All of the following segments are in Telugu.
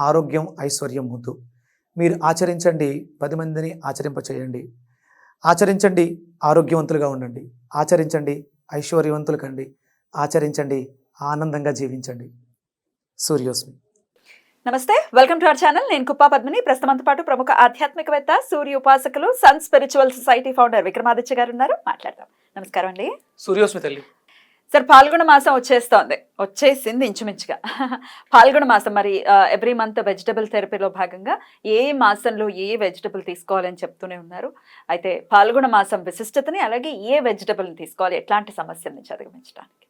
ఆరోగ్యం ఐశ్వర్యం వద్దు. మీరు ఆచరించండి పది మందిని ఆచరింపచేయండి. ఆచరించండి ఆరోగ్యవంతులుగా ఉండండి. ఆచరించండి ఐశ్వర్యవంతులు కండి ఆచరించండి ఆనందంగా జీవించండి. సూర్యోస్మి. నమస్తే వెల్కమ్ టు అవర్ ఛానల్. నేను కుప్పా పద్మిని. ప్రస్తుతంతో పాటు ప్రముఖ ఆధ్యాత్మికవేత్త సూర్య ఉపాసకులు sun spiritual society founder Vikramaditya garu ఉన్నారు. మాట్లాడదాం. నమస్కారం అండి. సూర్యోస్మి తల్లి. సార్ పాల్గొన మాసం వచ్చేస్తోంది. వచ్చేసింది ఇంచుమించుగా. పాల్గొన మాసం మరి ఎవ్రీ మంత్ వెజిటబుల్ థెరపీలో భాగంగా ఏ మాసంలో ఏ వెజిటబుల్ తీసుకోవాలని చెప్తూనే ఉన్నారు. అయితే పాల్గొన మాసం విశిష్టతని అలాగే ఏ వెజిటబుల్ని తీసుకోవాలి? ఎట్లాంటి సమస్యల్ని చదివించడానికి? అధిగమించడానికి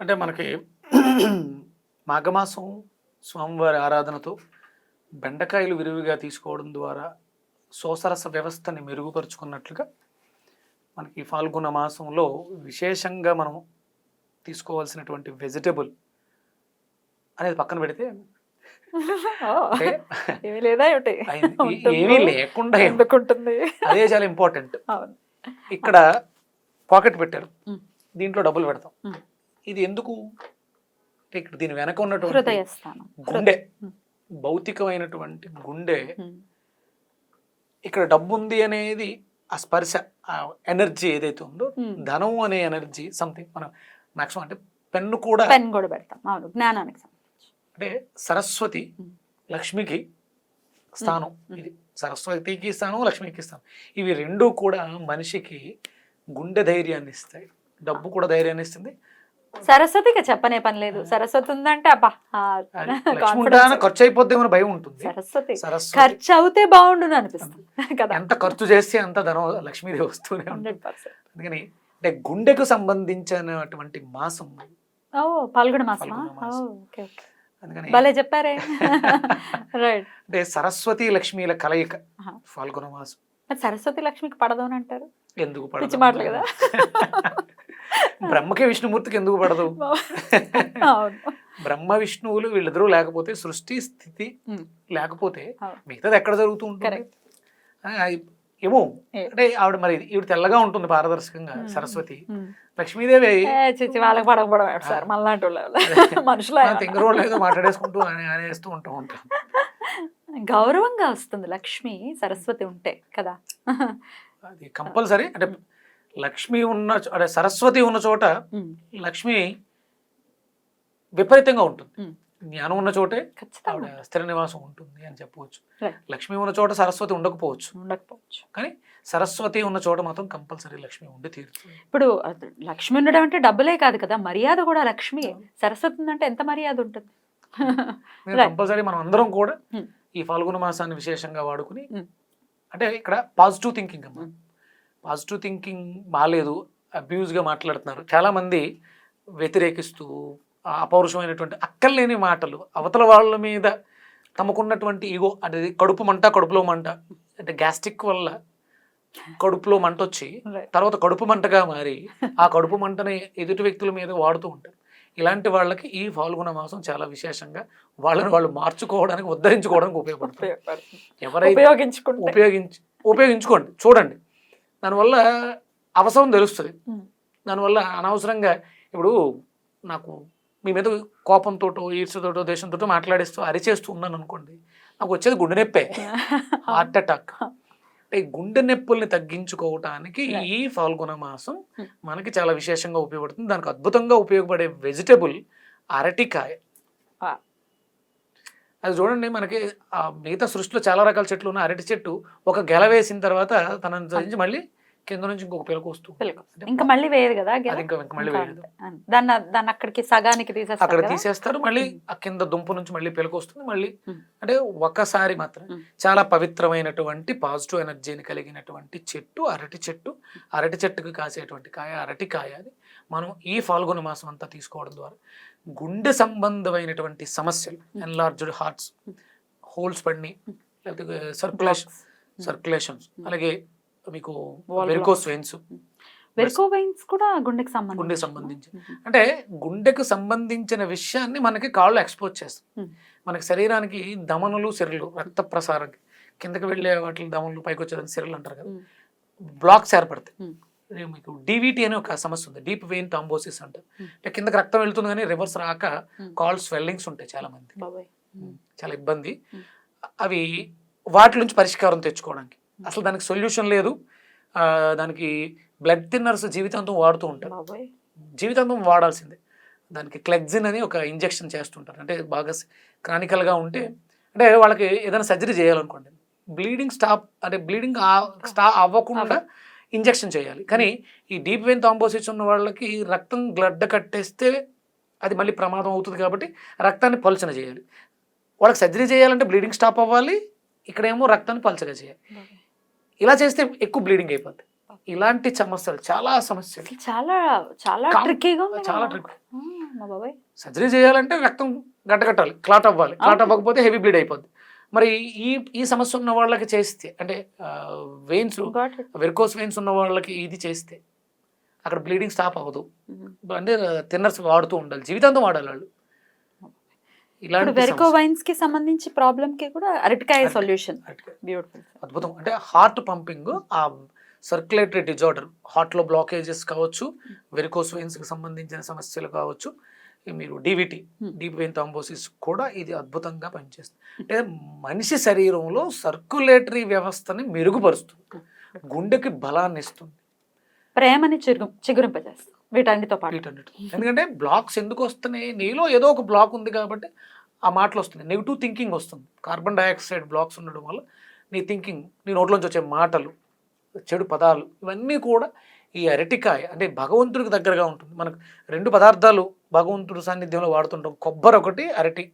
అంటే మనకి మాఘమాసం స్వామివారి ఆరాధనతో బెండకాయలు విరివిగా తీసుకోవడం ద్వారా శోసరస వ్యవస్థని మెరుగుపరుచుకున్నట్లుగా మనకి ఫాల్గుణ మాసంలో విశేషంగా మనం తీసుకోవాల్సినటువంటి వెజిటబుల్ అనేది పక్కన పెడితే ఏమీ లేకుండా ఎందుకుంటుంది? అదే చాలా ఇంపార్టెంట్ ఇక్కడ పాకెట్ పెట్టారు. దీంట్లో డబ్బులు పెడతాం. ఇది ఎందుకు? ఇక్కడ దీని వెనక ఉన్నటువంటి గుండె. భౌతికమైనటువంటి గుండె. ఇక్కడ డబ్బు ఉంది అనేది ఆ స్పర్శ ఆ ఎనర్జీ ఏదైతే ఉందో. ధనం అనే ఎనర్జీ సంథింగ్ మనం మాక్సిమం అంటే పెన్ను కూడా పెన్ కూడా పెడతాం. అవును జ్ఞానానికి అంటే సరస్వతి. లక్ష్మికి స్థానం. ఇది సరస్వతికి స్థానం లక్ష్మికి స్థానం. ఇవి రెండు కూడా మనిషికి గుండె ధైర్యాన్ని ఇస్తాయి. డబ్బు కూడా ధైర్యాన్ని ఇస్తుంది. సరస్వతికి చెప్పనే పని లేదు. సరస్వతి ఉందంటే అబ్బా ఖర్చు అయిపోద్దేమో భయం ఉంటుంది. సరస్వతి ఖర్చు అవుతే బాగుండును అనిపిస్తుంది కదా. ఎంత ఖర్చు చేస్తే అంత ధనం లక్ష్మీదేవి వస్తూనే ఉంటుంది. Hundred percent. అందుకని అంటే గుండెకు సంబంధించినటువంటి మాసం. ఓ పాల్గొన మాసం. అందుకని భలే చెప్పారే. రైట్ అంటే సరస్వతి లక్ష్మీల కలయిక. ఫాల్గుణ మాసం. సరస్వతి లక్ష్మికి పడదు అని అంటారు? ఎందుకు పడదు? కదా. బ్రహ్మకి విష్ణుమూర్తికి ఎందుకు పడదు? బ్రహ్మ విష్ణువులు వీళ్ళిద్దరూ లేకపోతే సృష్టి స్థితి. లేకపోతే. మిగతాది ఎక్కడ జరుగుతూ ఉంటుంది ఏమో. అంటే ఆవిడ మరి ఈవిడ తెల్లగా ఉంటుంది పారదర్శకంగా. సరస్వతి. లక్ష్మీదేవి వాళ్ళకి పడకపోవడం సార్ మళ్ళాంటి మనుషులు తింగరోళ్ళు ఏదో మాట్లాడేసుకుంటూ అనే- అనేస్తూ ఉంటూ ఉంటాం గౌరవంగా వస్తుంది లక్ష్మి సరస్వతి ఉంటే కదా? అది కంపల్సరీ. అంటే లక్ష్మి ఉన్న అంటే సరస్వతి ఉన్న చోట. లక్ష్మి విపరీతంగా ఉంటుంది. జ్ఞానం ఉన్న చోటే స్థిర నివాసం ఉంటుంది అని చెప్పవచ్చు. లక్ష్మి ఉన్న చోట సరస్వతి ఉండకపోవచ్చు ఉండకపోవచ్చు కానీ సరస్వతి ఉన్న చోట మాత్రం కంపల్సరీ లక్ష్మి ఉండి తీరుతుంది ఇప్పుడు లక్ష్మి ఉండడం అంటే డబ్బులే కాదు కదా మర్యాద కూడా లక్ష్మి సరస్వతి ఉందంటే ఎంత మర్యాద ఉంటుంది. కంపల్సరీ మనం అందరం కూడా. ఈ ఫాల్గుణ మాసాన్ని విశేషంగా వాడుకుని. అంటే ఇక్కడ పాజిటివ్ థింకింగ్ అమ్మా. పాజిటివ్ థింకింగ్ బాగాలేదు అబ్యూజ్గా మాట్లాడుతున్నారు. చాలా మంది వ్యతిరేకిస్తూ అపౌరుషమైనటువంటి అక్కర్లేని మాటలు అవతల వాళ్ళ మీద తమకున్నటువంటి ఈగో అనేది కడుపు మంట కడుపులో మంట అంటే గ్యాస్ట్రిక్ వల్ల కడుపులో మంట వచ్చి. తర్వాత కడుపు మంటగా మారి ఆ కడుపు మంటని ఎదుటి వ్యక్తుల మీద వాడుతూ ఉంటారు. ఇలాంటి వాళ్ళకి ఈ ఫాల్గుణ మాసం చాలా విశేషంగా వాళ్ళని వాళ్ళు మార్చుకోవడానికి ఉద్ధరించుకోవడానికి ఉపయోగపడుతుంది. ఉపయోగపడుతుంది. ఎవరైతే ఉపయోగించుకుంటే. ఉపయోగించి ఉపయోగించుకోండి చూడండి. దానివల్ల అవసరం తెలుస్తుంది. దానివల్ల అనవసరంగా ఇప్పుడు నాకు మీ మీద కోపంతోటో ఈర్ష్యతోటో దేశంతోటో మాట్లాడేస్తూ అరిచేస్తూ ఉన్నాను అనుకోండి నాకు వచ్చేది గుండె నొప్పే హార్ట్ అటాక్ అంటే ఈ గుండె నొప్పుల్ని తగ్గించుకోవటానికి ఈ ఫాల్గుణ మాసం. మనకి చాలా విశేషంగా ఉపయోగపడుతుంది దానికి అద్భుతంగా ఉపయోగపడే వెజిటబుల్ అరటికాయ. అది చూడండి మనకి ఆ మిగతా సృష్టిలో చాలా రకాల చెట్లు ఉన్న అరటి చెట్టు ఒక గెల వేసిన తర్వాత తనని మళ్ళీ కింద నుంచి ఇంకొక పిలకు వస్తుంది ఇంకా మళ్ళీ వేయదు కదా? అది ఇంకా ఇంకా మళ్ళీ వేయదు. దాన్ని దాన్ని అక్కడికి సగానికి తీసేస్తారు అక్కడ? తీసేస్తారు మళ్ళీ ఆ కింద దుంపు నుంచి మళ్ళీ పిలకు వస్తుంది మళ్ళీ. అంటే ఒకసారి Hmm. చాలా పవిత్రమైనటువంటి పాజిటివ్ ఎనర్జీని కలిగినటువంటి చెట్టు అరటి చెట్టు. అరటి చెట్టుకు కాసేటువంటి కాయ అరటి కాయ అది మనం ఈ ఫాల్గుణ మాసం అంతా తీసుకోవడం ద్వారా గుండె సంబంధమైనటువంటి సమస్యలు ఎన్లార్జ్డ్ హార్ట్స్ హోల్స్ పడినాయి లేకపోతే సర్క్యులేషన్ సర్క్యులేషన్స్ అలాగే మీకు వెరికోస్ వెయిన్స్ వెరికో వెయిన్స్ కూడా గుండెకి సంబంధించి గుండెకి సంబంధించి అంటే గుండెకు సంబంధించిన విషయాన్ని మనకి కాళ్ళు ఎక్స్పోజ్ చేస్తాం. మనకి శరీరానికి దమనులు సిరలు రక్త ప్రసారం కిందకి వెళ్ళే వాటి దమనులు పైకి వచ్చేదాన్ని సిరలు అంటారు కదా. బ్లాక్స్ ఏర్పడతాయి. మీకు డివిటీ అనే ఒక సమస్య ఉంది. డీప్ వెయిన్ థాంబోసిస్ అంటారు. అంటే కిందకి రక్తం వెళ్తుంది కానీ రివర్స్ రాక. కాల్ స్వెల్లింగ్స్ ఉంటాయి చాలా మంది చాలా ఇబ్బంది. అవి వాటి నుంచి పరిష్కారం తెచ్చుకోవడానికి. అసలు దానికి సొల్యూషన్ లేదు. దానికి బ్లడ్ థిన్నర్స్ జీవితాంతం వాడుతూ ఉంటారు. జీవితాంతం వాడాల్సిందే. దానికి క్లెగ్జిన్ అని ఒక ఇంజెక్షన్ చేస్తుంటారు. అంటే బాగా క్రానికల్గా ఉంటే అంటే వాళ్ళకి ఏదైనా సర్జరీ చేయాలనుకోండి బ్లీడింగ్ స్టాప్ అంటే బ్లీడింగ్ స్టా అవ్వకుండా ఇంజెక్షన్ చేయాలి. కానీ ఈ డీప్ వెయిన్ థాంబోసిస్ ఉన్న వాళ్ళకి రక్తం గ్లడ్డ కట్టేస్తే అది మళ్ళీ ప్రమాదం అవుతుంది కాబట్టి రక్తాన్ని పలుచన చేయాలి. వాళ్ళకి సర్జరీ చేయాలంటే బ్లీడింగ్ స్టాప్ అవ్వాలి. ఇక్కడేమో రక్తాన్ని పలచగా చేయాలి. ఇలా చేస్తే ఎక్కువ బ్లీడింగ్ అయిపోద్ది. ఇలాంటి సమస్యలు చాలా సమస్యలు. చాలా చాలా ట్రిక్కీగా చాలా ట్రిక్ సర్జరీ చేయాలంటే రక్తం గడ్డకట్టాలి క్లాట్ అవ్వాలి. క్లాట్. అవ్వకపోతే హెవీ బ్లీడ్ అయిపోద్ది. మరి ఈ ఈ సమస్య ఉన్న వాళ్ళకి చేస్తే అంటే వెయిన్స్ వెరికోస్ వెయిన్స్ ఉన్న వాళ్ళకి ఇది చేస్తే అక్కడ బ్లీడింగ్ స్టాప్ అవ్వదు. అంటే తిన్నర్స్ వాడుతూ ఉండాలి జీవితాంతం వాడాలి వాళ్ళు. ఇప్పుడు ఇలాంటి వెరికో వైన్స్కి సంబంధించి ప్రాబ్లం కి కూడా అరటికాయ అరటి- సొల్యూషన్. బ్యూటిఫుల్ అద్భుతం. అంటే హార్ట్ పంపింగ్ ఆ సర్క్యులేటరీ డిజార్డర్ హార్ట్లో బ్లాకేజెస్ కావచ్చు వెరికోస్ వెయిన్స్కి సంబంధించిన సమస్యలు కావచ్చు మీరు DVT Hmm. Deep vein thrombosis కూడా ఇది అద్భుతంగా పనిచేస్తుంది. అంటే మనిషి శరీరంలో సర్క్యులేటరీ వ్యవస్థని మెరుగుపరుస్తుంది. గుండెకి బలాన్ని ఇస్తుంది ప్రేమని చిరుగు చిగురింపజేస్తాం వీటన్నిటితో పాటు. వీటన్నిటి ఎందుకంటే బ్లాక్స్ ఎందుకు వస్తున్నాయి? నీలో ఏదో ఒక బ్లాక్ ఉంది కాబట్టి ఆ మాటలు వస్తున్నాయి. నెగిటివ్ థింకింగ్ వస్తుంది. కార్బన్ డైఆక్సైడ్ బ్లాక్స్ ఉండడం వల్ల నీ థింకింగ్ నీ నోట్లోంచి వచ్చే మాటలు చెడు పదాలు ఇవన్నీ కూడా ఈ అరటికాయ అంటే భగవంతుడికి దగ్గరగా ఉంటుంది. మనకు రెండు పదార్థాలు భగవంతుడి సాన్నిధ్యంలో వాడుతుంటాం. కొబ్బరి ఒకటి అరటి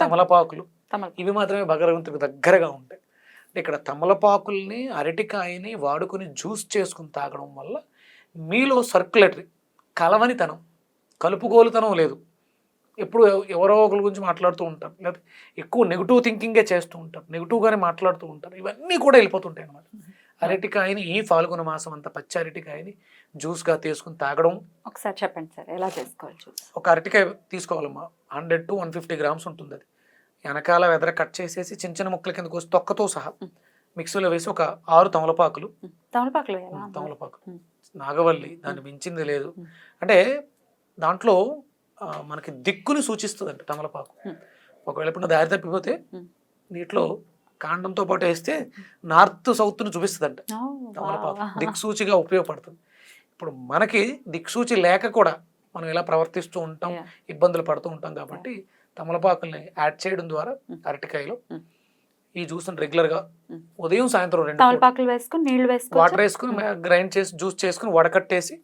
తమలపాకులు. తమల ఇవి మాత్రమే భగవంతుడికి దగ్గరగా ఉంటాయి. అంటే ఇక్కడ తమలపాకుల్ని అరటికాయని వాడుకొని జ్యూస్ చేసుకుని తాగడం వల్ల మీలో సర్క్యులేటరీ కలవనితనం కలుపుగోలుతనం లేదు. ఎప్పుడు ఎవ- ఎవరో ఒకరి గురించి మాట్లాడుతూ ఉంటారు లేకపోతే ఎక్కువ నెగిటివ్ థింకింగే చేస్తూ ఉంటారు నెగిటివ్గానే మాట్లాడుతూ ఉంటారు ఇవన్నీ కూడా వెళ్ళిపోతుంటాయి అన్నమాట. అరటికాయని ఈ ఫాల్గుణ మాసం అంతా పచ్చి అరటికాయని జ్యూస్గా తీసుకుని తాగడం. ఒకసారి చెప్పండి సార్ ఎలా చేసుకోవాలి చూసి ఒక అరటికాయ తీసుకోవాలమ్మా. Hundred to one fifty grams ఉంటుంది అది. వెనకాల వెదర కట్ చేసేసి చిన్న చిన్న ముక్కల కింద కోసి తొక్కతో సహా మిక్సీలో వేసి ఒక ఆరు తమలపాకులు. తమలపాకులు తమలపాకులు. నాగవల్లి దాన్ని మించింది లేదు. అంటే దాంట్లో మనకి దిక్కుని సూచిస్తుంది అంట తమలపాకు. ఒకవేళ ఇప్పుడు దారి తప్పిపోతే. నీటిలో కాండంతో పాటు వేస్తే నార్త్ సౌత్ను చూపిస్తుంది ఓ, తమలపాకు. దిక్సూచిగా ఉపయోగపడుతుంది ఇప్పుడు మనకి దిక్సూచి లేక కూడా మనం ఇలా ప్రవర్తిస్తూ ఉంటాం. ఇబ్బందులు పడుతూ ఉంటాం కాబట్టి తమలపాకుల్ని యాడ్ చేయడం ద్వారా. అరటికాయలో. ఈ జ్యూస్ రెగ్యులర్గా. ఉదయం సాయంత్రం రెండు తమలపాకులు వేసుకుని నీళ్ళు వేసుకొని వాటర్ వేసుకుని గ్రైండ్ చేసి జ్యూస్ చేసుకుని వడకట్టేసి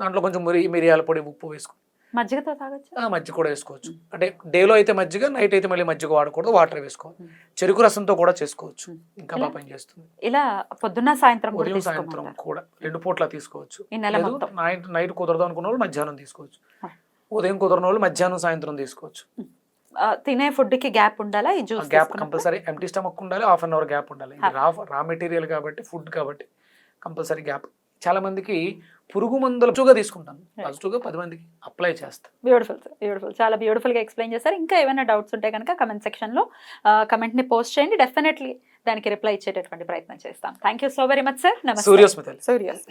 దాంట్లో కొంచెం మురి మిరియాల పొడి ఉప్పు వేసుకుని. మజ్జిగతో తాగొచ్చు? మజ్జిగ కూడా వేసుకోవచ్చు. అంటే డేలో అయితే మజ్జిగ నైట్ అయితే మళ్ళీ మజ్జిగ వాడకూడదు వాటర్ వేసుకోవాలి. చెరుకు రసంతో కూడా చేసుకోవచ్చు. ఇంకా? బాగా పనిచేస్తుంది ఇలా పొద్దున్న సాయంత్రం ఉదయం సాయంత్రం కూడా రెండు పూట్ల తీసుకోవచ్చు. నైట్ నైట్ కుదరదు అనుకున్న వాళ్ళు మధ్యాహ్నం తీసుకోవచ్చు. ఉదయం కుదరని వాళ్ళు మధ్యాహ్నం సాయంత్రం తీసుకోవచ్చు. తినే ఫుడ్కి గ్యాప్ ఉండాలా? ఈ juice gap compulsory empty stomach ఉండాలి హాఫ్ అన్ అవర్ గ్యాప్ ఉండాలి. రా రా మెటీరియల్ కాబట్టి ఫుడ్ కాబట్టి కంపల్సరీ గ్యాప్. చాలా మందికి పురుగు మందులు పాజిటివ్గా తీసుకుంటాను. పాజిటివ్గా పది మందికి అప్లై చేస్తాను బ్యూటిఫుల్ సార్ బ్యూటిఫుల్ చాలా బ్యూటిఫుల్గా ఎక్స్ప్లెయిన్ చేశారు. ఇంకా ఏమైనా డౌట్స్ ఉంటే కనుక కమెంట్ సెక్షన్లో కమెంట్ని పోస్ట్ చేయండి. డెఫినెట్లీ దానికి రిప్లై ఇచ్చేటటువంటి ప్రయత్నం చేస్తాం. Thank you so very much sir నమస్తే సూర్యోస్మితల్ సూర్యస్